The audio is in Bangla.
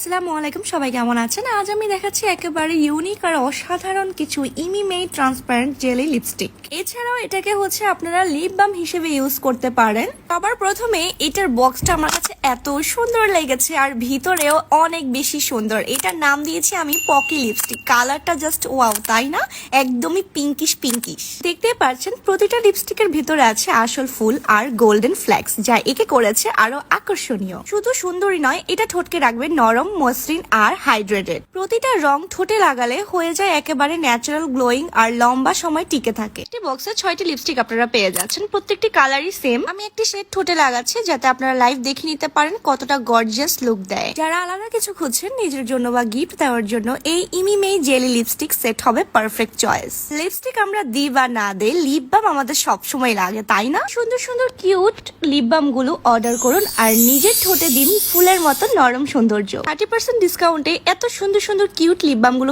আসসালামু আলাইকুম, সবাই কেমন আছেন? আজ আমি দেখাচ্ছি একেবারে ইউনিক আর অসাধারণ কিছু ইমি মেড ট্রান্সপারেন্ট জেলি লিপস্টিক। এছাড়াও এটাকে হচ্ছে আপনারা লিপ বাম হিসেবে ইউজ করতে পারেন। সবার প্রথমে এটার বক্সটা আমার কাছে এত সুন্দর লেগেছে আর ভিতরেও অনেক বেশি সুন্দর। এটার নাম দিয়েছি আমি পকি লিপস্টিক কালারটা জাস্ট ওয়াও তাই না? একদমই পিঙ্কিশ পিঙ্কিশ দেখতে পাচ্ছেন, প্রতিটা লিপস্টিকের ভিতরে আছে আসল ফুল আর গোল্ডেন ফ্ল্যাক্স যা একে করেছে আরও আকর্ষণীয়। শুধু সুন্দরী নয়, এটা ঠোঁটকে রাখবে নরম মসৃণ আর হাইড্রেটেড। প্রতিটা রং ঠোঁটে লাগালে হয়ে যায় একেবারে ন্যাচারাল গ্লোয়িং আর লম্বা সময় টিকে থাকে। একটি বক্সে ছয়টি লিপস্টিক আপনারা পেয়ে যাচ্ছেন। প্রত্যেকটি কালারই সেম আমি একটি শেড ঠোঁটে লাগাচ্ছি যাতে আপনারা লাইভ দেখে নিতে পারেন কতটা গর্জিয়াস লুক দেয়। যারা আলাদা কিছু খুঁজছেন নিজের জন্য বা গিফট দেওয়ার জন্য এই ইমিমেই জেলি লিপস্টিক সেট হবে পারফেক্ট চয়েস লিপস্টিক আমরা দিই বা না দেই লিপ বাম আমাদের সবসময় লাগে তাই না? সুন্দর সুন্দর কিউট লিপ বামগুলো অর্ডার করুন আর নিজের ঠোঁটে দিন ফুলের মতো নরম সৌন্দর্য। থার্টি পার্সেন্ট ডিসকাউন্টে এত সুন্দর সুন্দর কিউট লিপ বামগুলো